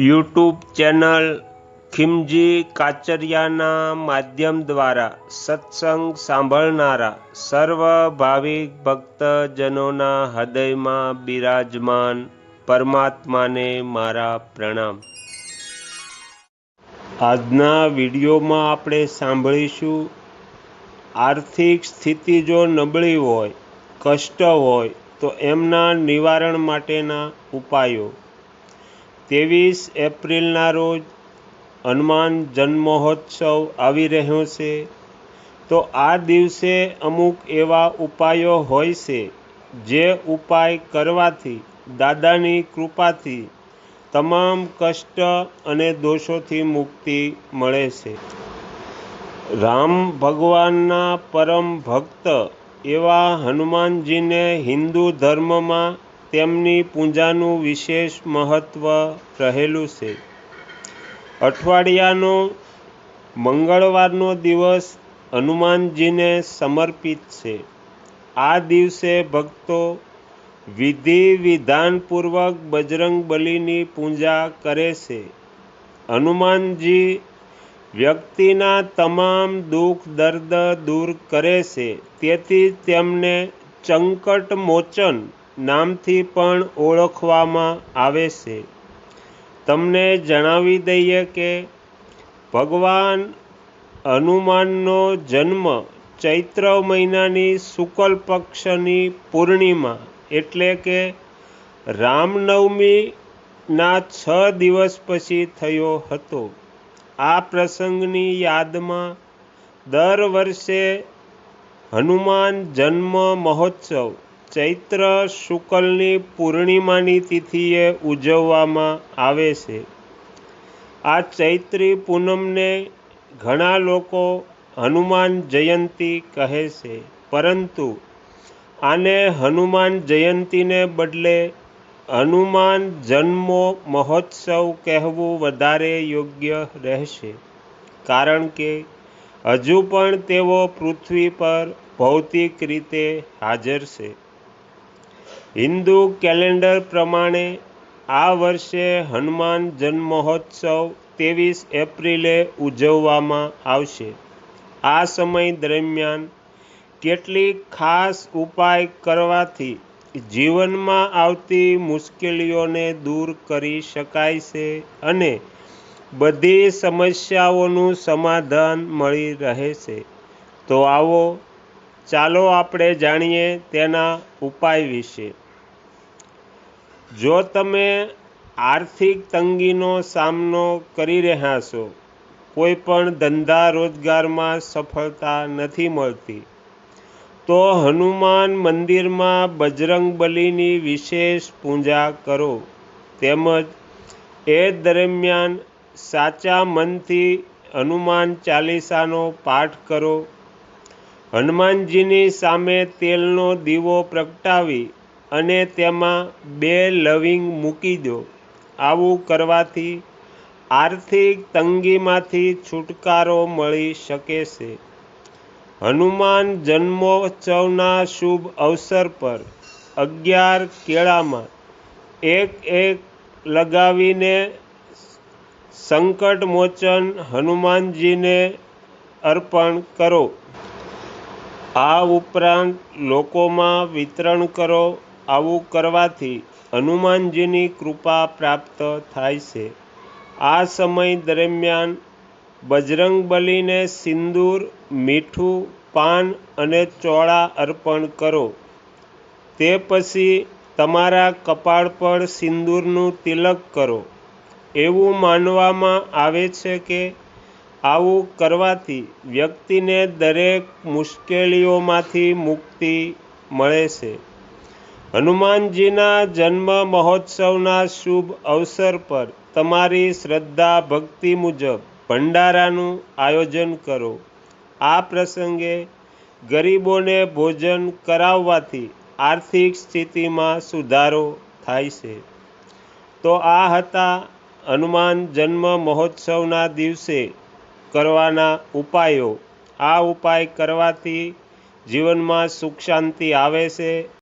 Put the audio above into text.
YouTube channel ખિમજી કાચરિયાના માધ્યમ દ્વારા સત્સંગ સાંભળનારા સર્વ ભાવિક ભક્તજનોના હૃદયમાં બિરાજમાન પરમાત્માને મારા પ્રણામ. આજના વિડીયોમાં આપણે સાંભળીશું આર્થિક સ્થિતિ જો નબળી હોય, કષ્ટ હોય, તો એમના નિવારણ માટેના ઉપાયો. ત્રેવીસ એપ્રિલના રોજ હનુમાન જન્મોત્સવ આવી રહ્યો છે. તો આ દિવસે અમુક એવા ઉપાયો હોય છે જે ઉપાય કરવાથી, દાદાની કૃપાથી તમામ કષ્ટ અને દોષોથી મુક્તિ મળે છે. રામ ભગવાનના પરમ ભક્ત એવા હનુમાનજીને હિન્દુ ધર્મમાં તેમની પૂજાનું વિશેષ મહત્ત્વ રહેલું છે. અઠવાડિયાનો મંગળવારનો દિવસ હનુમાનજીને સમર્પિત છે. આ દિવસે ભક્તો વિધિ વિધાનપૂર્વક બજરંગ બલિની પૂજા કરે છે. હનુમાનજી વ્યક્તિના તમામ દુઃખ, દર્દ દૂર કરે છે. તેથી તેમને ચંકટ મોચન નામથી પણ ઓળખવામાં આવે છે. તમને જણાવી દઈએ કે ભગવાન હનુમાનનો જન્મ ચૈત્ર મહિનાની શુક્લ પક્ષની પૂર્ણિમા એટલે કે રામનવમીના છ દિવસ પછી થયો હતો. આ પ્રસંગની યાદમાં દર વર્ષે હનુમાન જન્મ મહોત્સવ ચૈત્ર શુકલની પૂર્ણિમાની તિથિએ ઉજવવામાં આવે છે. આ ચૈત્રી પૂનમને ઘણા લોકો હનુમાન જયંતી કહે છે, પરંતુ આને હનુમાન જયંતીને બદલે હનુમાન જન્મો મહોત્સવ કહેવું વધારે યોગ્ય રહેશે, કારણ કે હજુ પણ તેઓ પૃથ્વી પર ભૌતિક રીતે હાજર છે. હિન્દુ કેલેન્ડર પ્રમાણે આ વર્ષે હનુમાન જન્મહોત્સવ ત્રેવીસ એપ્રિલે ઉજવવામાં આવશે. આ સમય દરમિયાન કેટલીક ખાસ ઉપાય કરવાથી જીવનમાં આવતી મુશ્કેલીઓને દૂર કરી શકાય છે અને બધી સમસ્યાઓનું સમાધાન મળી રહે છે. તો આવો, ચાલો આપણે જાણીએ તેના ઉપાય વિશે. જો તમે આર્થિક તંગીનો સામનો કરી રહ્યા છો, કોઈ પણ ધંધા રોજગારમાં સફળતા નથી મળતી, તો હનુમાન મંદિરમાં બજરંગ બલીની વિશેષ પૂજા કરો. તેમજ એ દરમિયાન સાચા મનથી હનુમાન ચાલીસાનો પાઠ કરો. હનુમાનજીની સામે તેલનો દીવો પ્રગટાવી અને તેમાં બે લવિંગ મૂકી દો. આવું કરવાથી આર્થિક તંગીમાંથી છુટકારો મળી શકે છે. હનુમાન જન્મોત્સવના શુભ અવસર પર અગિયાર કેળામાં એક એક લગાવીને સંકટમોચન હનુમાનજીને અર્પણ કરો. આ ઉપરાંત લોકોમાં વિતરણ કરો. આવું કરવાથી હનુમાનજીની કૃપા પ્રાપ્ત થાય છે. આ સમય દરમિયાન બજરંગ બલીને સિંદૂર, મીઠું, પાન અને ચોળા અર્પણ કરો. તે પછી તમારા કપાળ પર સિંદૂરનું તિલક કરો. એવું માનવામાં આવે છે કે આવું કરવાથી વ્યક્તિને દરેક મુશ્કેલીઓમાંથી મુક્તિ મળે છે. હનુમાનજીના જન્મ મહોત્સવના શુભ અવસર પર તમારી શ્રદ્ધા ભક્તિ મુજબ ભંડારાનું આયોજન કરો. આ પ્રસંગે ગરીબોને ભોજન કરાવવાથી આર્થિક સ્થિતિમાં સુધારો થાય છે. તો આ હતા હનુમાન જન્મ મહોત્સવના દિવસે કરવાના ઉપાયો. આ ઉપાય કરવાથી જીવનમાં સુખ શાંતિ આવે છે.